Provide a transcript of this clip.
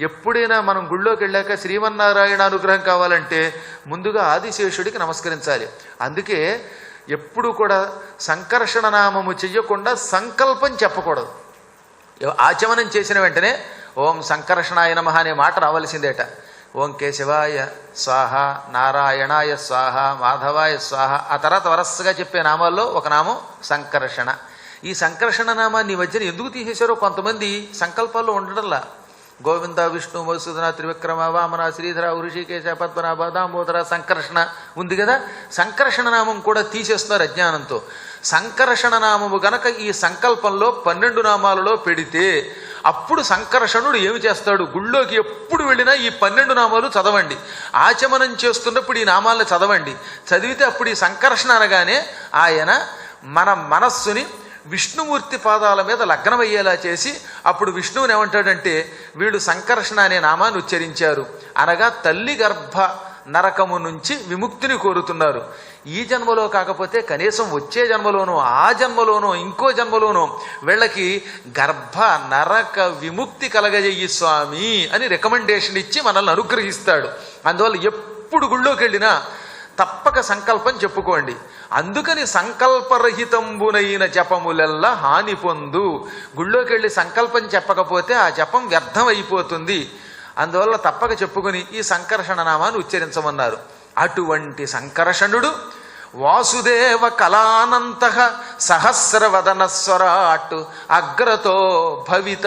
ఎప్పుడైనా మనం గుళ్ళోకి వెళ్ళాక శ్రీమన్నారాయణ అనుగ్రహం కావాలంటే ముందుగా ఆదిశేషుడికి నమస్కరించాలి. అందుకే ఎప్పుడు కూడా సంకర్షణ నామము చెయ్యకుండా సంకల్పం చెప్పకూడదు. ఆచమనం చేసిన వెంటనే ఓం సంకర్షణాయ నమ అనే మాట రావలసిందేట. ఓం కేశవాయ స్వాహ నారాయణాయ స్వాహ మాధవాయ స్వాహ ఆ తర్వాత వరసగా చెప్పే నామాల్లో ఒక నామం సంకర్షణ. ఈ సంకర్షణ నామాన్ని మధ్యన ఎందుకు తీసేశారో కొంతమంది సంకల్పాల్లో ఉండడంలా గోవింద విష్ణు మధుసూదన త్రివిక్రమ వామన శ్రీధర ఋషికేశ పద్మనాభ దామోదర సంకర్షణ ఉంది కదా? సంకర్షణ నామం కూడా తీసేస్తున్నారు అజ్ఞానంతో. సంకర్షణ నామము గనక ఈ సంకల్పంలో పన్నెండు నామాలలో పెడితే అప్పుడు సంకర్షణుడు ఏమి చేస్తాడు? గుళ్ళోకి ఎప్పుడు వెళ్ళినా ఈ పన్నెండు నామాలు చదవండి. ఆచమనం చేస్తున్నప్పుడు ఈ నామాలను చదవండి. చదివితే అప్పుడు ఈ సంకర్షణ అనగానే ఆయన మన మనస్సుని విష్ణుమూర్తి పాదాల మీద లగ్నమయ్యేలా చేసి అప్పుడు విష్ణువుని ఏమంటాడంటే వీళ్ళు సంకర్షణ అనే నామాన్ని ఉచ్చరించారు. అనగా తల్లి గర్భ నరకము నుంచి విముక్తిని కోరుతున్నారు. ఈ జన్మలో కాకపోతే కనీసం వచ్చే జన్మలోనో ఆ జన్మలోనో ఇంకో జన్మలోనో వీళ్ళకి గర్భ నరక విముక్తి కలగజేయి స్వామి అని రికమెండేషన్ ఇచ్చి మనల్ని అనుగ్రహిస్తాడు. అందువల్ల ఎప్పుడు గుళ్ళోకి వెళ్ళినా తప్పక సంకల్పం చెప్పుకోండి. అందుకని సంకల్పరహితంబునైన జపములెల్లా హాని పొందు. గుళ్ళోకి వెళ్ళి సంకల్పం చెప్పకపోతే ఆ జపం వ్యర్థమైపోతుంది. అందువల్ల తప్పక చెప్పుకుని ఈ సంకర్షణ నామాన్ని ఉచ్చరించమన్నారు. అటువంటి సంకర్షణుడు వాసుదేవ కళానంత సహస్రవదన స్వరాట్ అగ్రతో భవిత